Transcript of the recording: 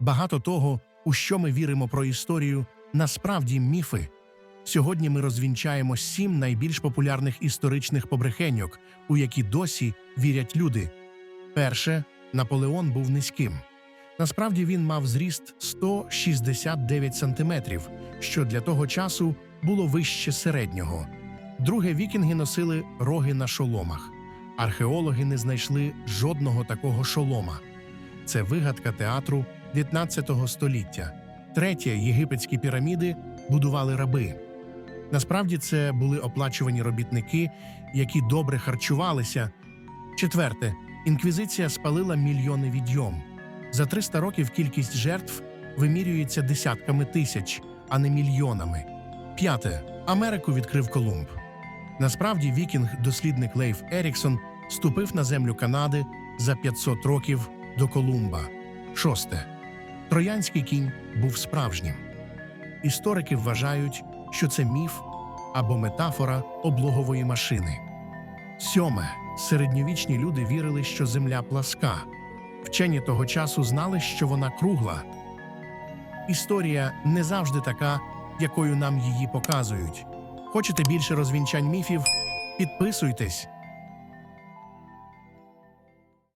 Багато того, у що ми віримо про історію, насправді міфи. Сьогодні ми розвінчаємо сім найбільш популярних історичних побрехеньок, у які досі вірять люди. Перше, Наполеон був низьким. Насправді він мав зріст 169 сантиметрів, що для того часу було вище середнього. Друге, вікінги носили роги на шоломах. Археологи не знайшли жодного такого шолома. Це вигадка театру 19 століття. Третє, єгипетські піраміди будували раби. Насправді це були оплачувані робітники, які добре харчувалися. Четверте, інквізиція спалила мільйони відьом. За 300 років кількість жертв вимірюється десятками тисяч, а не мільйонами. П'яте. Америку відкрив Колумб. Насправді вікінг-дослідник Лейф Еріксон ступив на землю Канади за 500 років до Колумба. Шосте. Троянський кінь був справжнім. Історики вважають, що це міф або метафора облогової машини. Сьоме. Середньовічні люди вірили, що земля пласка. Вчені того часу знали, що вона кругла. Історія не завжди така, якою нам її показують. Хочете більше розвінчань міфів? Підписуйтесь